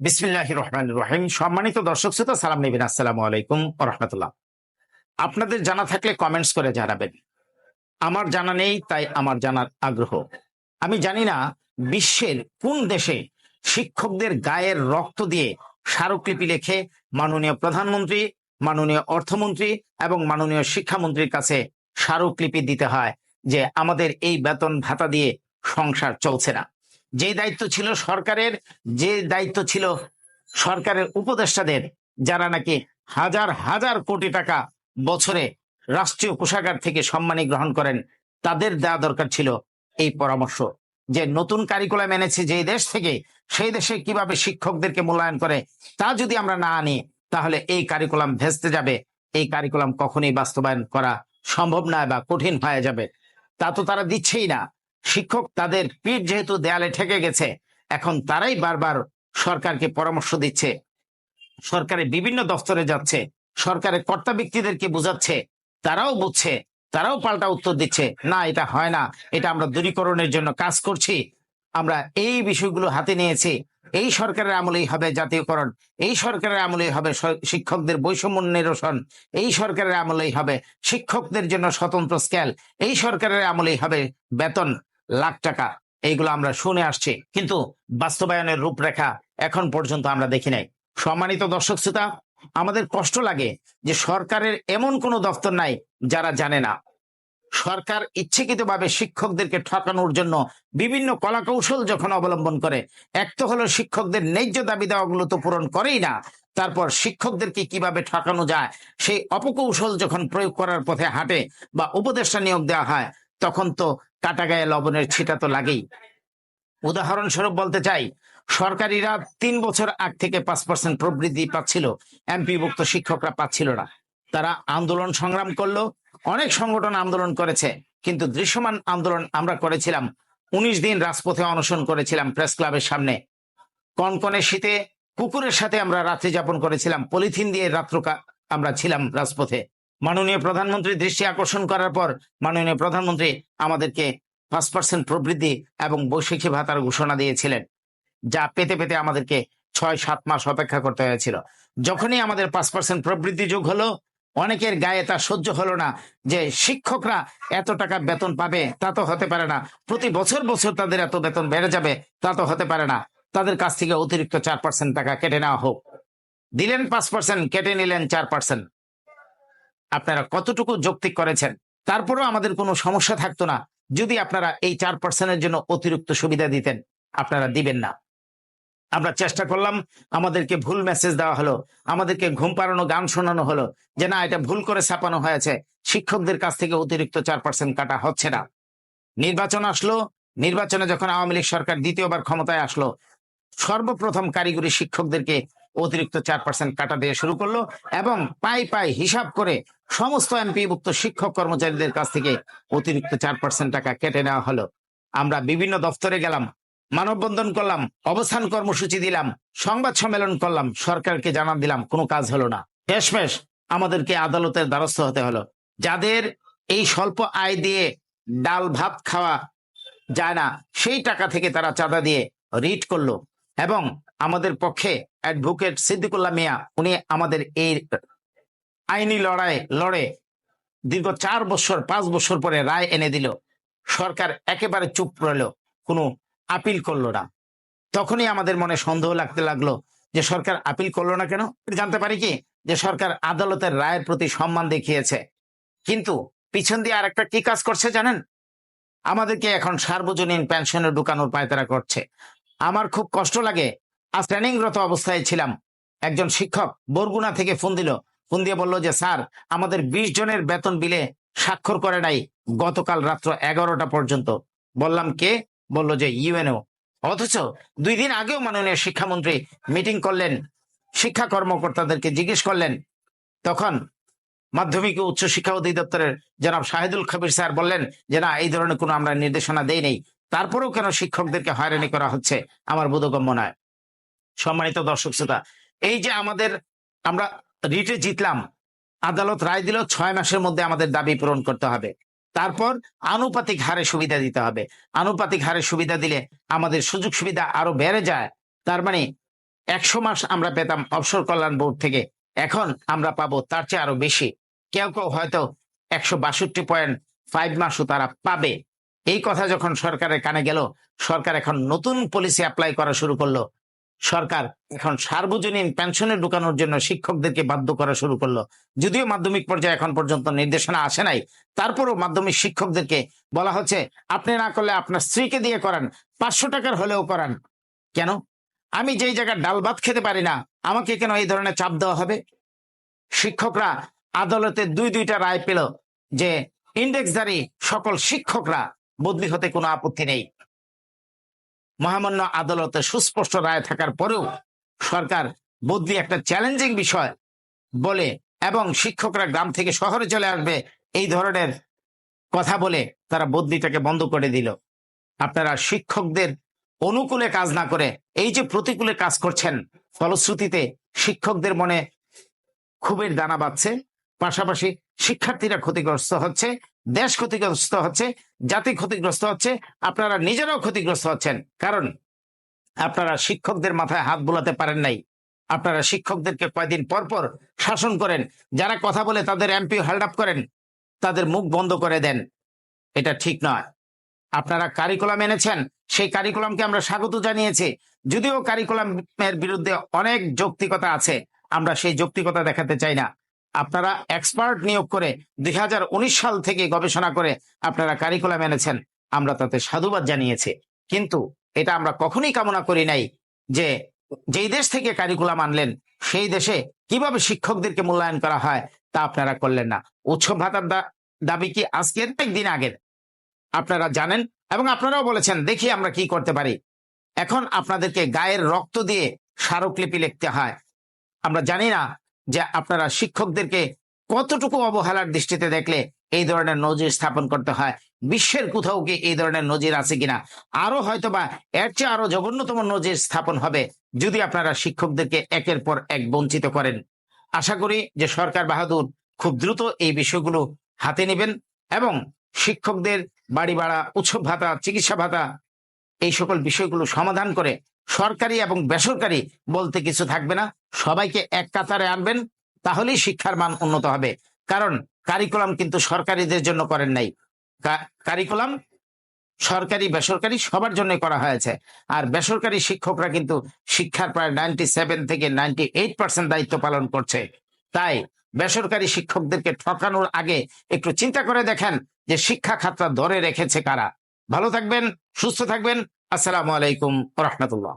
বিসমিল্লাহ রহমান রহিম সম্মানিত দর্শক শ্রোতা, সালাম নেবেন। আসসালামু আলাইকুম রহমতুল্লাহ আপনাদের জানা থাকলে কমেন্টস করে জানাবেন। আমার জানা নেই, তাই আমার জানার আগ্রহ। আমি জানি না বিশ্বের কোন দেশে শিক্ষকদের গায়ের রক্ত দিয়ে স্মারকলিপি লেখে মাননীয় প্রধানমন্ত্রী, মাননীয় অর্থমন্ত্রী এবং মাননীয় শিক্ষামন্ত্রীর কাছে স্মারকলিপি দিতে হয় যে আমাদের এই বেতন ভাতা দিয়ে সংসার চলছে না। যে দায়িত্ব ছিল সরকারের, যে দায়িত্ব ছিল সরকারের উপদেষ্টাদের, যারা নাকি হাজার হাজার কোটি টাকা বছরে রাষ্ট্রীয় কোষাগার থেকে সম্মানী গ্রহণ করেন, তাদের দেওয়া দরকার ছিল এই পরামর্শ যে নতুন কারিকুলাম এনেছে যে দেশ থেকে, সেই দেশে কীভাবে শিক্ষকদেরকে মূল্যায়ন করে, তা যদি আমরা না আনি, তাহলে এই কারিকুলাম ভেস্তে যাবে। এই কারিকুলাম কখনই বাস্তবায়ন করা সম্ভব নয় বা কঠিন হয়ে যাবে। তা তো তারা দিচ্ছেই না। শিক্ষক তাদের পিঠ যেহেতু দেয়ালে ঠেকে গেছে, এখন তারাই বারবার সরকারকে পরামর্শ দিচ্ছে। সরকারের বিভিন্ন দফতরে যাচ্ছে, সরকারের কর্তা ব্যক্তিদেরকে বুঝাচ্ছে, তারাও বুঝছে, তারাও পাল্টা উত্তর দিচ্ছে, না, এটা হয় না, এটা আমরা দূরীকরণের জন্য কাজ করছি, আমরা এই বিষয়গুলো হাতে নিয়েছি এই সরকারের আমলেই হবে জাতীয়করণ, এই সরকারের আমলেই হবে শিক্ষকদের বৈষম্য নিরসন, এই সরকারের আমলেই হবে শিক্ষকদের জন্য স্বতন্ত্র স্কেল এই সরকারের আমলেই হবে বেতন লাখ টাকা। এইগুলো আমরা শুনে আসছি, কিন্তু বাস্তবায়নের রূপরেখা এখন পর্যন্ত আমরা দেখি নাই। সম্মানিত দর্শক শ্রোতা, আমাদের কষ্ট লাগে যে সরকারের এমন কোনো দপ্তর নাই যারা জানে না। সরকার ইচ্ছাকৃতভাবে শিক্ষকদেরকে ঠকানোর জন্য বিভিন্ন কলাকৌশল যখন অবলম্বন করে, এক তো হলো শিক্ষকদের ন্যায্য দাবি দেওয়াগুলো তো পূরণ করেই না, তারপর শিক্ষকদেরকে কীভাবে ঠকানো যায়, সেই অপকৌশল যখন প্রয়োগ করার পথে হাঁটে বা উপদেষ্টা নিয়োগ দেওয়া হয়, তখন তো কাটা গায়ে লবণের ছিটা তো লাগেই। উদাহরণস্বরূপ বলতে চাই, সরকারিরা তিন বছর আগ থেকে পাঁচ পার্সেন্ট প্রবৃদ্ধি পাচ্ছিল, এমপিভুক্ত শিক্ষকরা পাচ্ছিল না। তারা আন্দোলন সংগ্রাম করল, অনেক সংগঠন আন্দোলন করেছে, কিন্তু দৃশ্যমান আন্দোলন আমরা করেছিলাম, উনিশ দিন রাজপথে অনশন করেছিলাম প্রেস ক্লাবের সামনে। কনকনে শীতে, কুকুরের সাথে আমরা রাত্রি যাপন করেছিলাম, পলিথিন দিয়ে রাত্র আমরা ছিলাম রাজপথে। মাননীয় প্রধানমন্ত্রী দৃষ্টি আকর্ষণ করার পর, মাননীয় প্রধানমন্ত্রী আমাদেরকে পাঁচ পার্সেন্ট প্রবৃদ্ধি এবং বৈশাখী ভাতার ঘোষণা দিয়েছিলেন, যা পেতে পেতে আমাদেরকে ছয় সাত মাস অপেক্ষা করতে হয়েছিল। যখনই আমাদের পাঁচ পার্সেন্ট প্রবৃদ্ধি যোগ হলো অনেকের গায়ে তা সহ্য হলো না যে শিক্ষকরা এত টাকা বেতন পাবে, তা তো হতে পারে না। প্রতি বছর বছর তাদের এত বেতন বেড়ে যাবে, তা তো হতে পারে না। তাদের কাছ থেকে অতিরিক্ত চার পার্সেন্ট টাকা কেটে নেওয়া হোক। দিলেন পাঁচ পার্সেন্ট কেটে নিলেন চার পার্সেন্ট আপনারা কতটুকু যৌক্তিক করেছেন? তারপরেও আমাদের কোনো সমস্যা থাকতো না। যদি আপনারা এই চার পার্সেন্টের জন্য অতিরিক্ত সুবিধা দিতেন, আপনারা দিবেন না। আমরা চেষ্টা করলাম, আমাদেরকে ভুল মেসেজ দেওয়া হলো, আমাদেরকে ঘুম পাড়ানো, গান শোনানো হলো যে, না, এটা ভুল করে ছাপানো হয়েছে। শিক্ষকদের কাছ থেকে অতিরিক্ত চার পার্সেন্ট কাটা হচ্ছে না। নির্বাচন আসলো, নির্বাচনে যখন আওয়ামী লীগ সরকার দ্বিতীয়বার ক্ষমতায় আসলো, সর্বপ্রথম কারিগরি শিক্ষকদেরকে অতিরিক্ত চার পার্সেন্ট কাটা দিয়ে শুরু করল এবং পাই পাই হিসাব করে সমস্ত এমপিভুক্ত শিক্ষক কর্মচারীদের কাছ থেকে অতিরিক্ত চার পার্সেন্ট টাকা কেটে নেওয়া হলো। আমরা বিভিন্ন দপ্তরে গেলাম মানববন্ধন করলাম, অবস্থান কর্মসূচি দিলাম, সংবাদ সম্মেলন করলাম, সরকারকে জানান দিলাম, কোনো কাজ হলো না। শেষমেশ আমাদেরকে আদালতের দ্বারস্থ হতে হলো। যাদের এই স্বল্প আয় দিয়ে ডাল ভাত খাওয়া যায় না, সেই টাকা থেকে তারা চাঁদা দিয়ে রিট করল এবং আমাদের পক্ষে অ্যাডভোকেট সিদ্দিকুল্লাহ মিয়া, উনি আমাদের এই আইনি লড়াই লড়ে দীর্ঘ চার বছর, পাঁচ বছর পরে রায় এনে দিল। সরকার একেবারে চুপ রইল, কোনো আপিল করল না। তখনই আমাদের মনে সন্দেহ লাগতে লাগল যে সরকার আপিল করল না কেন? জানতে পারি কি? যে সরকার আদালতের রায়ের প্রতি সম্মান দেখিয়েছে। কিন্তু পিছন দিয়ে আরেকটা কি কাজ করছে জানেন? আমাদেরকে এখন সার্বজনীন পেনশনের ঢুকানোর পায়তারা করছে। আমার খুব কষ্ট লাগে। আজ ট্রেনিংরত অবস্থায় ছিলাম। একজন শিক্ষক বরগুনা থেকে ফোন দিল। ফোন দিয়ে বলল যে, স্যার, আমাদের বিশ জনের বেতন বিলে স্বাক্ষর করে নাই গতকাল রাত্র এগারোটা পর্যন্ত। বললাম, কে? বলল যে, ইউএনও। অথচ দুই দিন আগেও মাননীয় শিক্ষামন্ত্রী মিটিং করলেন, শিক্ষা কর্মকর্তাদেরকে জিজ্ঞেস করলেন। তখন মাধ্যমিক উচ্চ শিক্ষা অধিদপ্তরের জনাব শাহিদুল কবির স্যার বললেন যে, না, এই ধরনের কোনো আমরা নির্দেশনা দেই নেই। তারপরেও কেন শিক্ষকদেরকে হয়রানি করা হচ্ছে? আমার বোধগম্য নয়। সম্মানিত দর্শক শ্রোতা, এই যে আমাদের, আমরা রিটে জিতলাম, আদালত রায় দিল ছয় মাসের মধ্যে আমাদের দাবি পূরণ করতে হবে। তারপর আনুপাতিক হারে সুবিধা দিতে হবে। আনুপাতিক হারে সুবিধা দিলে আমাদের সুযোগ সুবিধা আরও বেড়ে যায়। তার মানে একশো মাস আমরা পেতাম অবসর কল্যাণ বোর্ড থেকে, এখন আমরা পাবো তার চেয়ে আরও বেশি। কেউ কেউ হয়তো একশো বাষট্টি পয়েন্ট ফাইভ মাসও তারা পাবে। এই কথা যখন সরকারের কানে গেল, সরকার এখন নতুন পলিসি অ্যাপ্লাই করা শুরু করল। সরকার এখন সার্বজনীন পেনশনে ঢুকানোর জন্য শিক্ষকদেরকে বাধ্য করা শুরু করল। যদিও মাধ্যমিক পর্যায়ে এখন পর্যন্ত নির্দেশনা আসে নাই, তারপরও মাধ্যমিক শিক্ষকদেরকে বলা হচ্ছে, আপনি না করলে আপনার স্ত্রীকে দিয়ে করান, পাঁচশো টাকার হলেও করান। কেন? আমি যেই জায়গায় ডাল ভাত খেতে পারি না, আমাকে কেন এই ধরনের চাপ দেওয়া হবে? শিক্ষকরা আদালতে দুই দুইটা রায় পেল যে, ইন্ডেক্সধারী সকল শিক্ষকরা বদলি হতে কোনো আপত্তি নেই। মহামান্য আদালতে সুস্পষ্ট রায় থাকার পরেও সরকার বদলি একটা চ্যালেঞ্জিং বিষয় বলে এবং শিক্ষকরা গ্রাম থেকে শহরে চলে আসবে এই ধরনের কথা বলে তারা বদলিটাকে বন্ধ করে দিল। আপনারা শিক্ষকদের অনুকূলে কাজ না করে এই যে প্রতিকূলে কাজ করছেন, ফলশ্রুতিতে শিক্ষকদের মনে ক্ষোভের দানা বাঁধছে, পাশাপাশি শিক্ষার্থীরা ক্ষতিগ্রস্ত হচ্ছে দেশ ক্ষতিগ্রস্ত হচ্ছে, জাতি ক্ষতিগ্রস্ত হচ্ছে, আপনারা নিজেরাও ক্ষতিগ্রস্ত হচ্ছেন। কারণ আপনারা শিক্ষকদের মাথায় হাত বোলাতে পারেন নাই। আপনারা শিক্ষকদেরকে কয়দিন পর পর শাসন করেন, যারা কথা বলে তাদের এমপি হেল্ড আপ করেন, তাদের মুখ বন্ধ করে দেন। এটা ঠিক নয়। আপনারা কারিকুলাম এনেছেন, সেই কারিকুলামকে আমরা স্বাগত জানিয়েছি। যদিও কারিকুলামের বিরুদ্ধে অনেক যৌক্তিকতা আছে, আমরা সেই যৌক্তিকতা দেখাতে চাই না। আপনারা এক্সপার্ট নিয়োগ করে দুই হাজার উনিশ সাল থেকে গবেষণা করে আপনারা কারিকুলাম এনেছেন। আমরা তাতে সাধুবাদ জানিয়েছি। কিন্তু এটা আমরা কখনোই কামনা করি নাই যে যেই দেশ থেকে কারিকুলাম আনলেন, সেই দেশে কীভাবে শিক্ষকদেরকে মূল্যায়ন করা হয় তা আপনারা করলেন না। উৎসব ভাতার দাবি কি আজকের একদিন আগের? আপনারা জানেন এবং আপনারাও বলেছেন, দেখি আমরা কি করতে পারি। এখন আপনাদেরকে গায়ের রক্ত দিয়ে স্মারকলিপি লিখতে হয়। আমরা জানি না যে আপনারা শিক্ষকদেরকে কতটুকু অবহেলার দৃষ্টিতে দেখলে এই ধরনের নজির স্থাপন করতে হয়? বিশ্বের কোথাও কি এই ধরনের নজির আছে কিনা? আরও হয়তোবা এর চেয়ে আরও জঘন্যতম নজির স্থাপন হবে যদি আপনারা শিক্ষকদেরকে একের পর এক বঞ্চিত করেন। আশা করি যে সরকার বাহাদুর খুব দ্রুত এই বিষয়গুলো হাতে নেবেন এবং শিক্ষকদের বাড়ি ভাড়া, উৎসব ভাতা, চিকিৎসা ভাতা এই সকল বিষয়গুলো সমাধান করে সরকারি এবং বেসরকারি বলতে কিছু থাকবে না। সবাইকে এক কাতারে আনবেন, তাহলেই শিক্ষার মান উন্নত হবে। কারণ কারিকুলাম কিন্তু সরকারিদের জন্য করেন নাই। কারিকুলাম সরকারি, বেসরকারি সবার জন্য করা হয়েছে। আর বেসরকারি শিক্ষকরা কিন্তু শিক্ষার প্রায় নাইনটি সেভেন থেকে নাইনটি এইট পার্সেন্ট দায়িত্ব পালন করছে। তাই বেসরকারি শিক্ষকদেরকে ঠকানোর আগে একটু চিন্তা করে দেখেন যে শিক্ষা খাতটা ধরে রেখেছে কারা। ভালো থাকবেন, সুস্থ থাকবেন। আসসালামু আলাইকুম রহমতুল্লাহ।